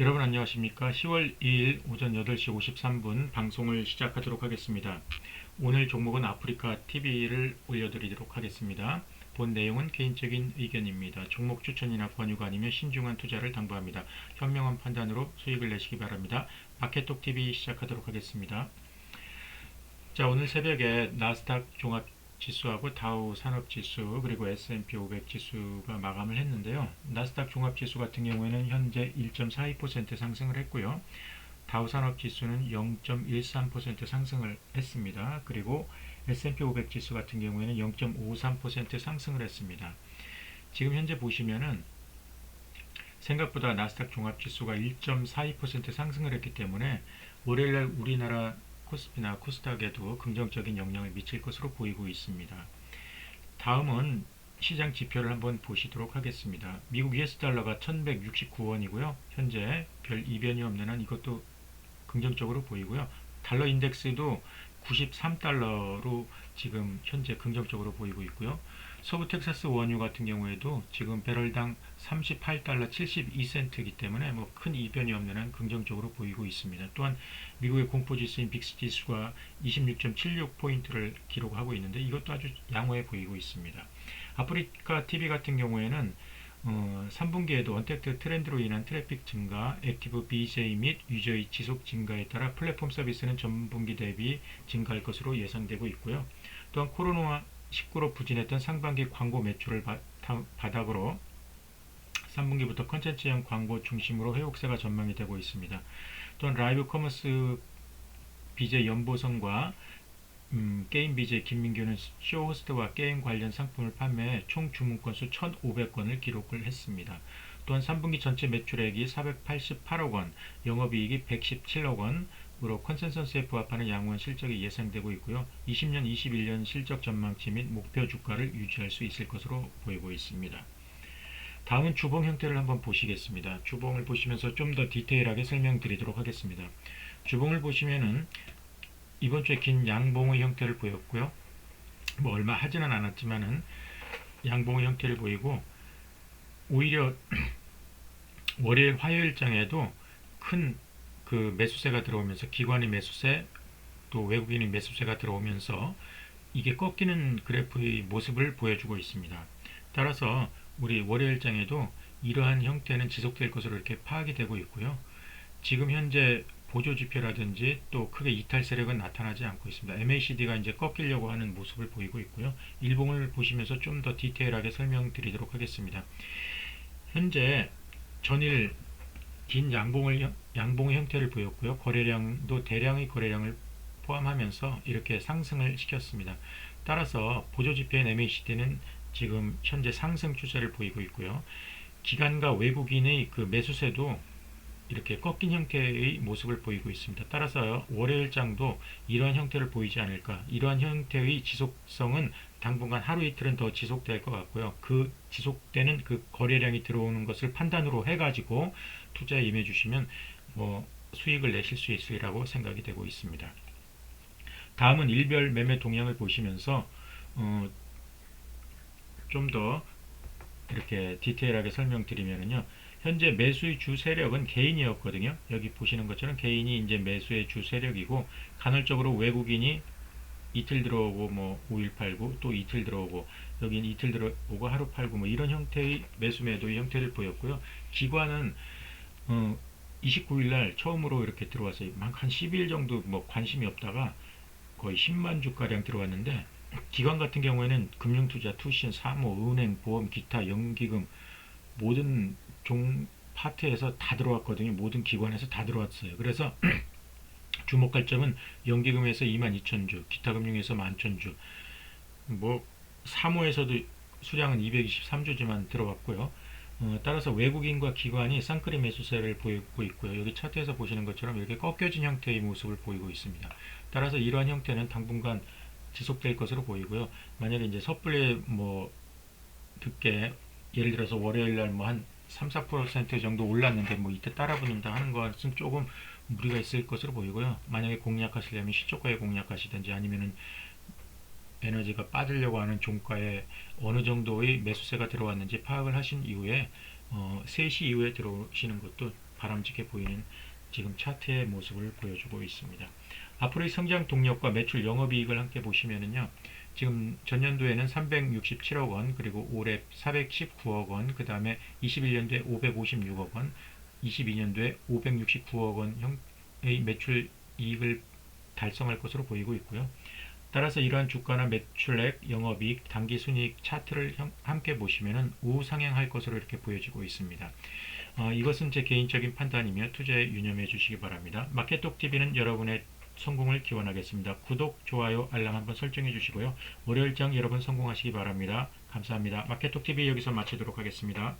여러분 안녕하십니까? 10월 2일 오전 8시 53분 방송을 시작하도록 하겠습니다. 오늘 종목은 아프리카 TV를 올려드리도록 하겠습니다. 본 내용은 개인적인 의견입니다. 종목 추천이나 권유가 아니면 신중한 투자를 당부합니다. 현명한 판단으로 수익을 내시기 바랍니다. 마켓톡 TV 시작하도록 하겠습니다. 자 오늘 새벽에 나스닥 종합 지수하고 다우 산업 지수 그리고 S&P 500 지수가 마감을 했는데요. 나스닥 종합 지수 같은 경우에는 현재 1.42% 상승을 했고요. 다우 산업 지수는 0.13% 상승을 했습니다. 그리고 S&P 500 지수 같은 경우에는 0.53% 상승을 했습니다. 지금 현재 보시면은 생각보다 나스닥 종합 지수가 1.42% 상승을 했기 때문에 월요일날 우리나라 코스피나 코스닥에도 긍정적인 영향을 미칠 것으로 보이고 있습니다. 다음은 시장 지표를 한번 보시도록 하겠습니다. 미국 US 달러가 1169원이고요. 현재 별 이변이 없는 한 이것도 긍정적으로 보이고요. 달러 인덱스도 93달러로 지금 현재 긍정적으로 보이고 있고요. 서부 텍사스 원유 같은 경우에도 지금 배럴당 38달러 72센트이기 때문에 뭐 큰 이변이 없는 한 긍정적으로 보이고 있습니다. 또한 미국의 공포지수인 빅스 지수가 26.76포인트를 기록하고 있는데 이것도 아주 양호해 보이고 있습니다. 아프리카 TV 같은 경우에는 어, 3분기에도 언택트 트렌드로 인한 트래픽 증가, 액티브 BJ 및 유저의 지속 증가에 따라 플랫폼 서비스는 전분기 대비 증가할 것으로 예상되고 있고요. 또한 코로나 19로 부진했던 상반기 광고 매출을 바, 바닥으로 3분기부터 컨텐츠형 광고 중심으로 회복세가 전망이 되고 있습니다. 또한 라이브 커머스 BJ 연보성과 음, 게임 BJ 김민규는 쇼 호스트와 게임 관련 상품을 판매해 총 주문 건수 1,500건을 기록을 했습니다. 또한 3분기 전체 매출액이 488억 원, 영업이익이 117억 원 으로 컨센서스에 부합하는 양호한 실적이 예상되고 있고요. 20년, 21년 실적 전망치 및 목표 주가를 유지할 수 있을 것으로 보이고 있습니다. 다음은 주봉 형태를 한번 보시겠습니다. 주봉을 보시면서 좀 더 디테일하게 설명드리도록 하겠습니다. 주봉을 보시면은 이번 주에 긴 양봉의 형태를 보였고요. 뭐 얼마 하지는 않았지만은 양봉의 형태를 보이고 오히려 월요일 화요일장에도 큰 그 매수세가 들어오면서 기관의 매수세 또 외국인의 매수세가 들어오면서 이게 꺾이는 그래프의 모습을 보여주고 있습니다. 따라서 우리 월요일장에도 이러한 형태는 지속될 것으로 이렇게 파악이 되고 있고요. 지금 현재 보조 지표라든지 또 크게 이탈 세력은 나타나지 않고 있습니다. MACD가 이제 꺾이려고 하는 모습을 보이고 있고요. 일봉을 보시면서 좀 더 디테일하게 설명드리도록 하겠습니다. 현재 전일 긴 양봉을 양봉의 형태를 보였고요. 거래량도 대량의 거래량을 포함하면서 이렇게 상승을 시켰습니다. 따라서 보조 지표인 MACD는 지금 현재 상승 추세를 보이고 있고요. 기관과 외국인의 그 매수세도 이렇게 꺾인 형태의 모습을 보이고 있습니다. 따라서 월요일장도 이러한 형태를 보이지 않을까. 이러한 형태의 지속성은 당분간 하루 이틀은 더 지속될 것 같고요. 그 지속되는 그 거래량이 들어오는 것을 판단으로 해가지고 투자에 임해 주시면 뭐 수익을 내실 수 있으리라고 생각이 되고 있습니다. 다음은 일별 매매 동향을 보시면서 어, 좀 더 이렇게 디테일하게 설명드리면요. 현재 매수의 주 세력은 개인이었거든요. 여기 보시는 것처럼 개인이 이제 매수의 주 세력이고 간헐적으로 외국인이 이틀 들어오고 뭐 5일 팔고 또 이틀 들어오고 여기는 이틀 들어오고 하루 팔고 뭐 이런 형태의 매수 매도의 형태를 보였고요. 기관은 어 29일 날 처음으로 이렇게 들어왔어요. 한 10일 정도 뭐 관심이 없다가 거의 10만 주가량 들어왔는데 기관 같은 경우에는 금융투자, 투신, 사모, 은행, 보험, 기타, 연기금 모든 종 파트에서 다 들어왔거든요. 모든 기관에서 다 들어왔어요. 그래서 주목할 점은 연기금에서 22,000주, 기타 금융에서 11,000주, 뭐 사모에서도 수량은 223주지만 들어왔고요. 어, 따라서 외국인과 기관이 쌍크림 매수세를 보이고 있고요. 여기 차트에서 보시는 것처럼 이렇게 꺾여진 형태의 모습을 보이고 있습니다. 따라서 이러한 형태는 당분간 지속될 것으로 보이고요. 만약에 이제 섣불리 뭐 듣게 예를 들어서 월요일 날 뭐 한 3, 4% 정도 올랐는데 뭐 이때 따라 붙는다 하는 것은 조금 무리가 있을 것으로 보이고요. 만약에 공략하시려면 시초가에 공략하시든지 아니면은 에너지가 빠지려고 하는 종가에 어느 정도의 매수세가 들어왔는지 파악을 하신 이후에 어, 3시 이후에 들어오시는 것도 바람직해 보이는 지금 차트의 모습을 보여주고 있습니다. 앞으로의 성장 동력과 매출 영업이익을 함께 보시면은요. 지금 전년도에는 367억 원, 그리고 올해 419억 원, 그 다음에 21년도에 556억 원, 22년도에 569억 원의 매출 이익을 달성할 것으로 보이고 있고요. 따라서 이러한 주가나 매출액, 영업이익, 당기순이익 차트를 함께 보시면은 우상향할 것으로 이렇게 보여지고 있습니다. 어, 이것은 제 개인적인 판단이며 투자에 유념해 주시기 바랍니다. 마켓톡 TV는 여러분의 성공을 기원하겠습니다. 구독, 좋아요, 알람 한번 설정해 주시고요. 월요일장 여러분 성공하시기 바랍니다. 감사합니다. 마켓톡 TV 여기서 마치도록 하겠습니다.